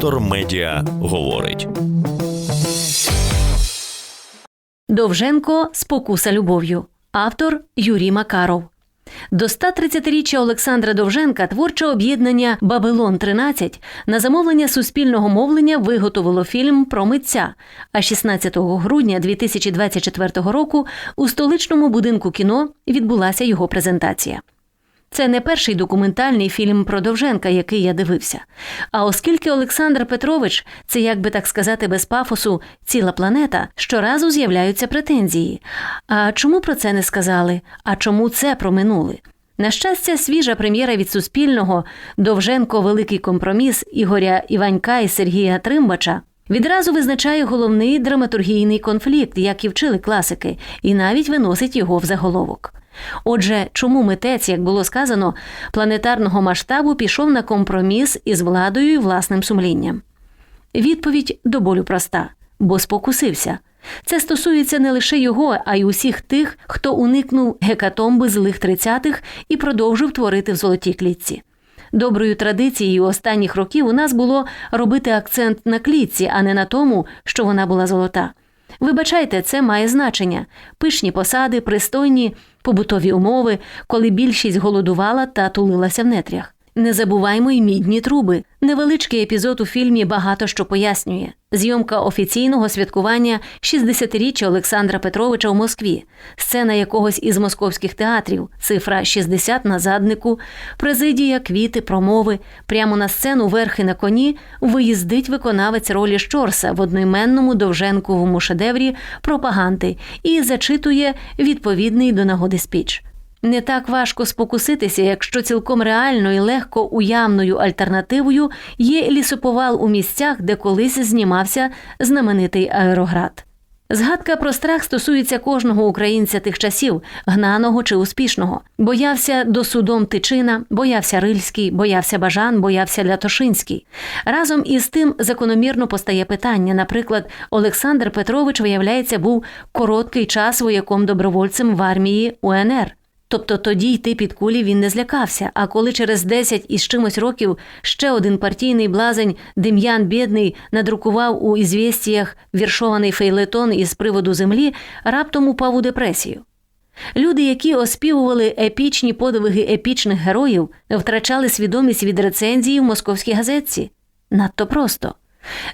Вектор Медіа говорить. Довженко Спокуса любов'ю. Автор Юрій Макаров. До 130-річчя Олександра Довженка творче об'єднання Бабилон 13 на замовлення суспільного мовлення виготовило фільм про митця. А 16 грудня 2024 року у столичному будинку кіно відбулася його презентація. Це не перший документальний фільм про Довженка, який я дивився. А оскільки Олександр Петрович, це як би так сказати, без пафосу, ціла планета, щоразу з'являються претензії. А чому про це не сказали? А чому це проминули? На щастя, свіжа прем'єра від Суспільного Довженко Великий компроміс Ігоря Іванька і Сергія Тримбача відразу визначає головний драматургійний конфлікт, як і вчили класики, і навіть виносить його в заголовок. Отже, чому митець, як було сказано, планетарного масштабу пішов на компроміс із владою і власним сумлінням? Відповідь до болю проста, бо спокусився. Це стосується не лише його, а й усіх тих, хто уникнув гекатомби злих тридцятих і продовжив творити в золотій клітці. Доброю традицією останніх років у нас було робити акцент на клітці, а не на тому, що вона була золота. Вибачайте, це має значення: пишні посади, пристойні побутові умови, коли більшість голодувала та тулилася в нетрях. Не забуваймо й мідні труби. Невеличкий епізод у фільмі багато що пояснює. Зйомка офіційного святкування 60-річчя Олександра Петровича у Москві, сцена якогось із московських театрів, цифра 60 на заднику, президія, квіти, промови. Прямо на сцену верхи на коні виїздить виконавець ролі Щорса в одноіменному довженковому шедеврі пропаганди і зачитує відповідний до нагоди спіч. Не так важко спокуситися, якщо цілком реально і легко уявною альтернативою є лісоповал у місцях, де колись знімався знаменитий аероград. Згадка про страх стосується кожного українця тих часів, гнаного чи успішного. Боявся до судом Тичина, боявся Рильський, боявся Бажан, боявся Лятошинський. Разом із тим закономірно постає питання. Наприклад, Олександр Петрович, виявляється, був короткий час вояком добровольцем в армії УНР. Тобто тоді йти під кулі він не злякався. А коли через 10 із чимось років ще один партійний блазень Дем'ян Бєдний надрукував у ізвєстіях віршований фейлетон із приводу землі, раптом упав у депресію. Люди, які оспівували епічні подвиги епічних героїв, втрачали свідомість від рецензії в московській газетці. Надто просто.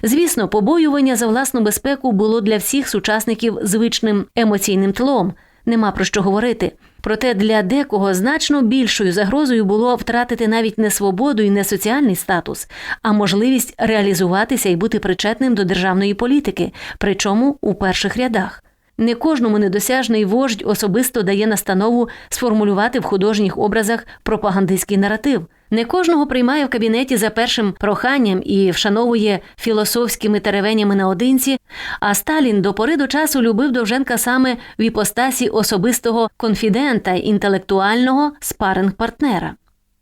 Звісно, побоювання за власну безпеку було для всіх сучасників звичним емоційним тлом, нема про що говорити. Проте для декого значно більшою загрозою було втратити навіть не свободу і не соціальний статус, а можливість реалізуватися і бути причетним до державної політики, причому у перших рядах. Не кожному недосяжний вождь особисто дає настанову сформулювати в художніх образах пропагандистський наратив. Не кожного приймає в кабінеті за першим проханням і вшановує філософськими теревенями наодинці, а Сталін до пори до часу любив Довженка саме в іпостасі особистого конфідента, інтелектуального спаринг-партнера.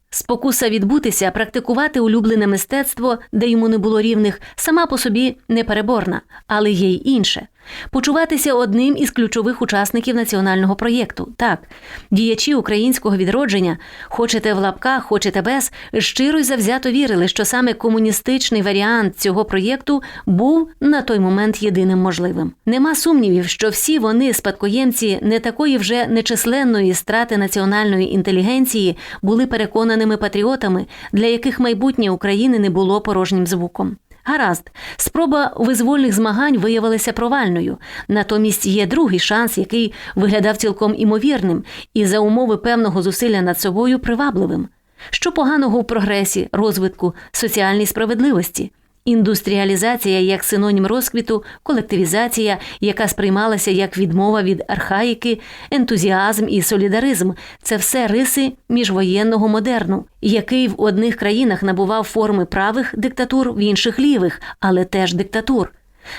Спокуса відбутися, практикувати улюблене мистецтво, де йому не було рівних, сама по собі непереборна, але є й інше. Почуватися одним із ключових учасників національного проєкту. Так, діячі українського відродження, хочете в лапках, хочете без, щиро й завзято вірили, що саме комуністичний варіант цього проєкту був на той момент єдиним можливим. Нема сумнівів, що всі вони, спадкоємці не такої вже нечисленної страти національної інтелігенції, були переконаними патріотами, для яких майбутнє України не було порожнім звуком. Гаразд, спроба визвольних змагань виявилася провальною. Натомість є другий шанс, який виглядав цілком імовірним, і за умови певного зусилля над собою привабливим. Що поганого в прогресі, розвитку, соціальній справедливості? Індустріалізація як синонім розквіту, колективізація, яка сприймалася як відмова від архаїки, ентузіазм і солідаризм це все риси міжвоєнного модерну, який в одних країнах набував форми правих диктатур, в інших лівих, але теж диктатур.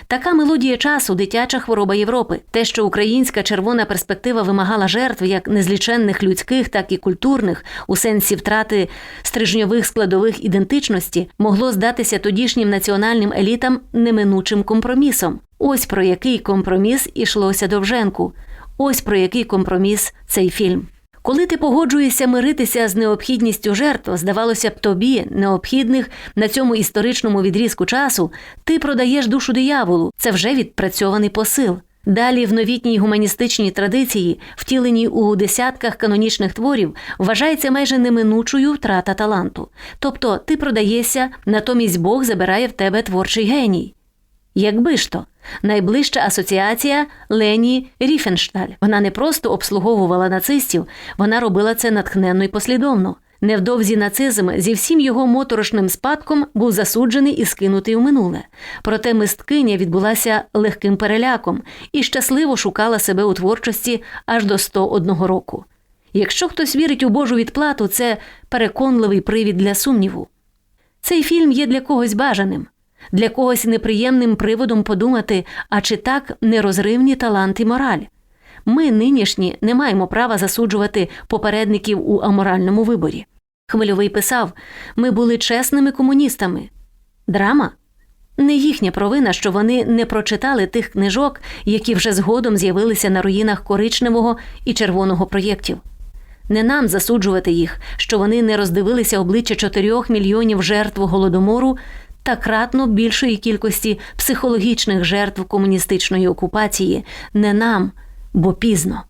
Така мелодія часу, дитяча хвороба Європи. Те, що українська червона перспектива вимагала жертв як незліченних людських, так і культурних, у сенсі втрати стрижньових складових ідентичності, могло здатися тодішнім національним елітам неминучим компромісом. Ось про який компроміс ішлося Довженку. Ось про який компроміс цей фільм. Коли ти погоджуєшся миритися з необхідністю жертв, здавалося б, тобі, необхідних на цьому історичному відрізку часу, ти продаєш душу дияволу. Це вже відпрацьований посил. Далі в новітній гуманістичній традиції, втіленій у десятках канонічних творів, вважається майже неминучою втрата таланту. Тобто ти продаєшся, натомість Бог забирає в тебе творчий геній. Якби ж то, найближча асоціація Лені Ріфеншталь. Вона не просто обслуговувала нацистів, вона робила це натхненно і послідовно. Невдовзі нацизм зі всім його моторошним спадком був засуджений і скинутий у минуле. Проте мисткиня відбулася легким переляком і щасливо шукала себе у творчості аж до 101 року. Якщо хтось вірить у Божу відплату, це переконливий привід для сумніву. Цей фільм є для когось бажаним, для когось неприємним приводом подумати, а чи так нерозривні талант і мораль. Ми, нинішні, не маємо права засуджувати попередників у аморальному виборі. Хвильовий писав: ми були чесними комуністами. Драма? Не їхня провина, що вони не прочитали тих книжок, які вже згодом з'явилися на руїнах коричневого і червоного проєктів. Не нам засуджувати їх, що вони не роздивилися обличчя чотирьох мільйонів жертв голодомору та кратно більшої кількості психологічних жертв комуністичної окупації. Не нам, бо пізно.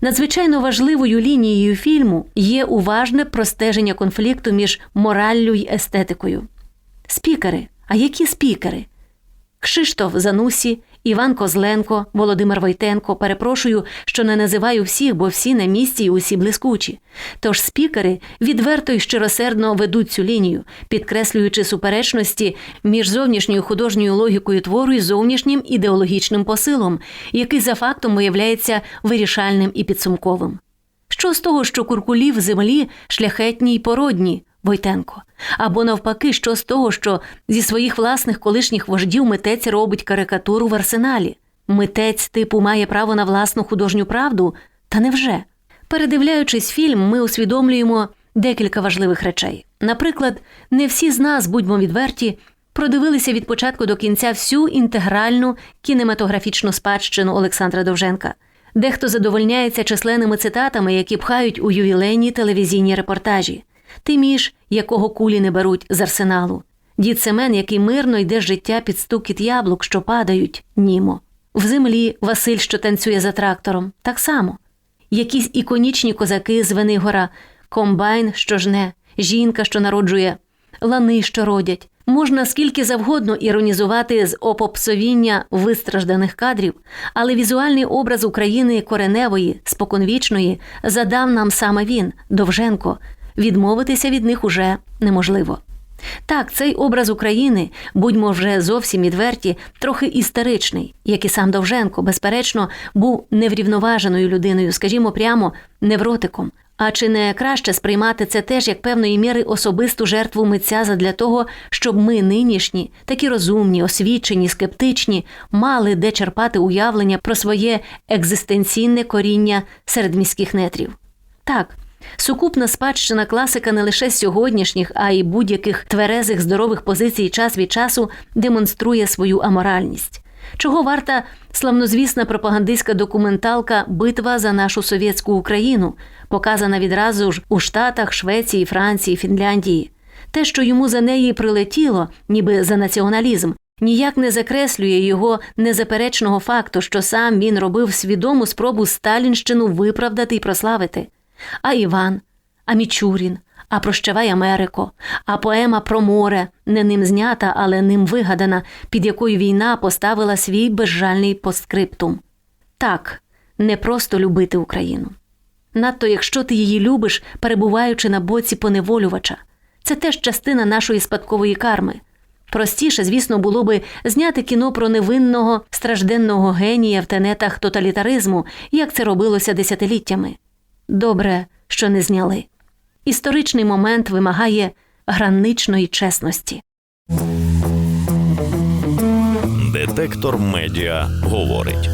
Надзвичайно важливою лінією фільму є уважне простеження конфлікту між мораллю й естетикою. Спікери. А які спікери? Кшиштоф Занусі, Іван Козленко, Володимир Войтенко. Перепрошую, що не називаю всіх, бо всі на місці і усі блискучі. Тож спікери відверто й щиросердно ведуть цю лінію, підкреслюючи суперечності між зовнішньою художньою логікою твору і зовнішнім ідеологічним посилом, який за фактом виявляється вирішальним і підсумковим. Що з того, що куркулі в землі шляхетні й породні? Войтенко. Або навпаки, що з того, що зі своїх власних колишніх вождів митець робить карикатуру в арсеналі. Митець типу має право на власну художню правду, та невже? Передивляючись фільм, ми усвідомлюємо декілька важливих речей. Наприклад, не всі з нас, будьмо відверті, продивилися від початку до кінця всю інтегральну кінематографічну спадщину Олександра Довженка. Дехто задовольняється численними цитатами, які пхають у ювілейні телевізійні репортажі. Тиміш, якого кулі не беруть з арсеналу. Дід Семен, який мирно йде з життя під стукіт яблук, що падають, німо. В землі Василь, що танцює за трактором, так само. Якісь іконічні козаки з Венигора, комбайн, що жне, жінка, що народжує, лани, що родять. Можна скільки завгодно іронізувати з опопсовіння вистражданих кадрів, але візуальний образ України кореневої, споконвічної, задав нам саме він, Довженко, відмовитися від них уже неможливо. Так, цей образ України, будьмо вже зовсім відверті, трохи істеричний, як і сам Довженко, безперечно, був неврівноваженою людиною, скажімо прямо, невротиком. А чи не краще сприймати це теж як певної міри особисту жертву митця задля того, щоб ми нинішні, такі розумні, освічені, скептичні, мали де черпати уявлення про своє екзистенційне коріння серед міських нетрів? Так. Сукупна спадщина класика не лише сьогоднішніх, а й будь-яких тверезих здорових позицій час від часу демонструє свою аморальність. Чого варта славнозвісна пропагандистська документалка Битва за нашу совєтську Україну, показана відразу ж у Штатах, Швеції, Франції, Фінляндії. Те, що йому за неї прилетіло, ніби за націоналізм, ніяк не закреслює його незаперечного факту, що сам він робив свідому спробу Сталінщину виправдати і прославити. А Іван, а Мічурін, а Прощавай Америко, а поема про море, не ним знята, але ним вигадана, під якою війна поставила свій безжальний постскриптум. Так, не просто любити Україну. Надто якщо ти її любиш, перебуваючи на боці поневолювача, це теж частина нашої спадкової карми. Простіше, звісно, було би зняти кіно про невинного стражденного генія в тенетах тоталітаризму, як це робилося десятиліттями. Добре, що не зняли. Історичний момент вимагає граничної чесності. Детектор медіа говорить.